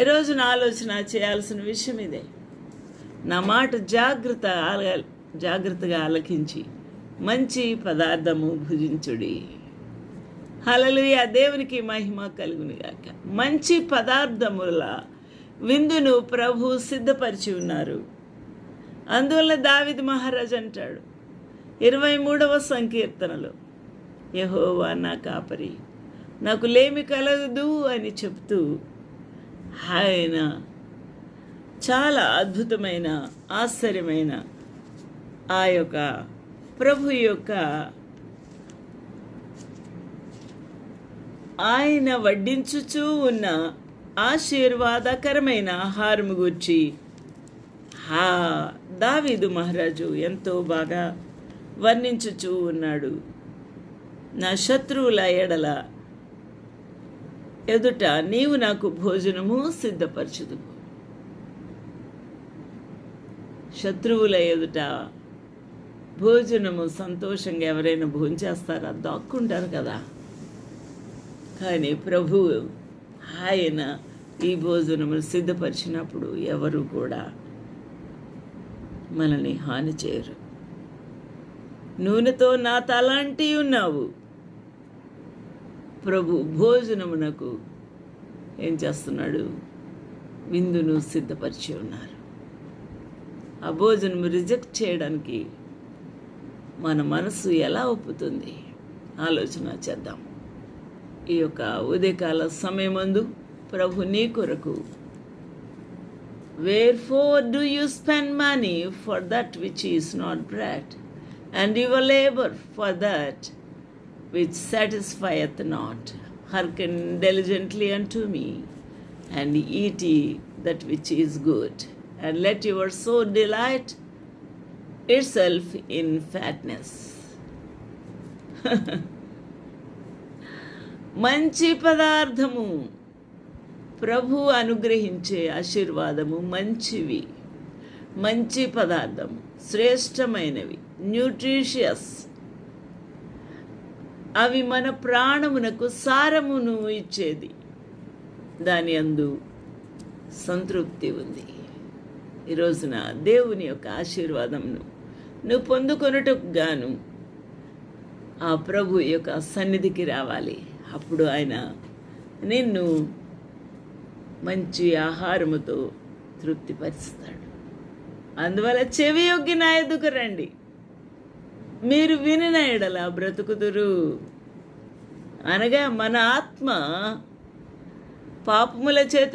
ఈరోజు నా ఆలోచన చేయాల్సిన విషయం ఇదే. నా మాట జాగ్రత్త జాగ్రత్తగా ఆలకించి మంచి పదార్థము భుజించుడి. హలలుయ దేవునికి మహిమ కలుగునిగాక. మంచి పదార్థముల విందును ప్రభు సిద్ధపరిచి ఉన్నారు. అందువల్ల దావిద్ మహారాజ్ అంటాడు ఇరవై మూడవ సంకీర్తనలో యహోవా నా కాపరి నాకు లేమి కలగదు అని చెప్తూ ఆయన చాలా అద్భుతమైన ఆశ్చర్యమైన ఆ యొక్క ప్రభు యొక్క ఆయన వడ్డించుచూ ఉన్న ఆశీర్వాదకరమైన ఆహారం గురించి హా దావీదు మహారాజు ఎంతో బాగా వర్ణించుచూ ఉన్నాడు. నా శత్రువుల ఎడల ఎదుట నీవు నాకు భోజనము సిద్ధపరచుదు శత్రువుల ఎదుట భోజనము సంతోషంగా ఎవరైనా భోంచేస్తారా? దాక్కుంటారు కదా. కానీ ప్రభు ఆయన ఈ భోజనము సిద్ధపరిచినప్పుడు ఎవరు కూడా మనల్ని హాని చేయరు. నూనెతో నా తలాంటి ఉన్నావు. ప్రభు భోజనమునకు ఏం చేస్తున్నాడు? విందును సిద్ధపరిచి ఉన్నారు. ఆ భోజనం రిజెక్ట్ చేయడానికి మన మనసు ఎలా ఒప్పుతుంది? ఆలోచన చేద్దాం. ఈ యొక్క ఉదయకాల సమయమందు ప్రభు నీ కొరకు wherefore do you spend money for that which is not bread and your labour for that which satisfieth not hearken diligently unto me and eat that which is good and let your soul delight itself in fatness మంచి పదార్థము ప్రభు అనుగ్రహించే ఆశీర్వాదము మంచివి మంచి పదార్థము శ్రేష్టమైనవి nutritious అవి మన ప్రాణమునకు సారమును ఇచ్చేది. దాని అందు సంతృప్తి ఉంది. ఈ రోజున దేవుని యొక్క ఆశీర్వాదమును నువ్వు పొందుకొనుటకు గాను ఆ ప్రభు యొక్క సన్నిధికి రావాలి. అప్పుడు ఆయన నిన్ను మంచి ఆహారముతో తృప్తిపరుస్తాడు. అందువల్ల చెవి యొగ్గి నా ఎదుకు రండి. మీరు వినిన ఎడల బ్రతుకుదురు. అనగా మన ఆత్మ పాపముల చేత